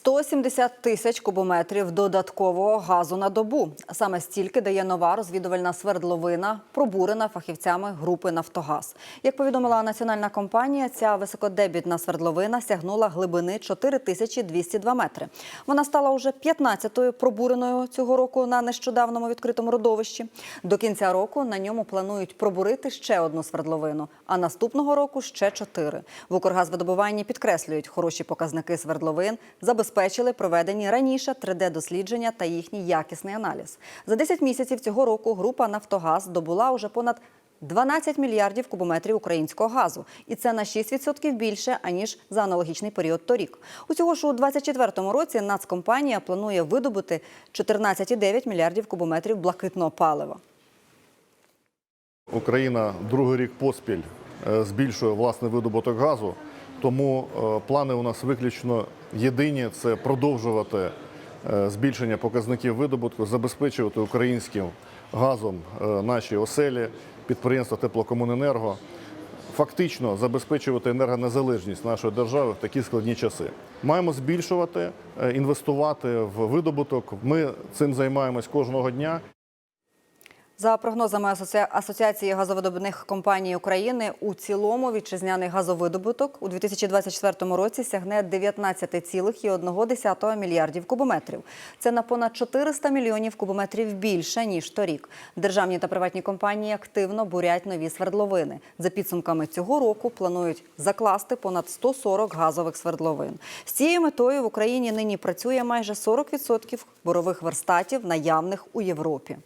170 тисяч кубометрів додаткового газу на добу. Саме стільки дає нова розвідувальна свердловина, пробурена фахівцями групи Нафтогаз. Як повідомила національна компанія, ця високодебітна свердловина сягнула глибини 4202 метри. Вона стала уже 15-ю пробуреною цього року на нещодавному відкритому родовищі. До кінця року на ньому планують пробурити ще одну свердловину, а наступного року ще чотири. В Укргазвидобуванні підкреслюють, хороші показники свердловин забезпечили проведені раніше 3D-дослідження та їхній якісний аналіз. За 10 місяців цього року група Нафтогаз добула уже понад 12 мільярдів кубометрів українського газу, і це на 6% більше аніж за аналогічний період торік. Усього ж у 2024 році нацкомпанія планує видобути 14,9 мільярдів кубометрів блакитного палива. Україна другий рік поспіль е, збільшує власний видобуток газу, тому е, плани у нас виключно єдині це продовжувати е, збільшення показників видобутку, забезпечувати українським газом е, наші оселі, підприємства теплокомуненерго, фактично забезпечувати енергонезалежність нашої держави в такі складні часи. Маємо збільшувати, інвестувати в видобуток. Ми цим займаємось кожного дня. За прогнозами Асоці- Асоціації газовидобувних компаній України, у цілому вітчизняний газовидобуток у 2024 році сягне 19,1 мільярдів кубометрів. Це на понад 400 мільйонів кубометрів більше ніж торік. Державні та приватні компанії активно бурять нові свердловини. За підсумками цього року планують закласти понад 140 газових свердловин. З цією метою в Україні нині працює майже 40% бурових верстатів, наявних у Європі.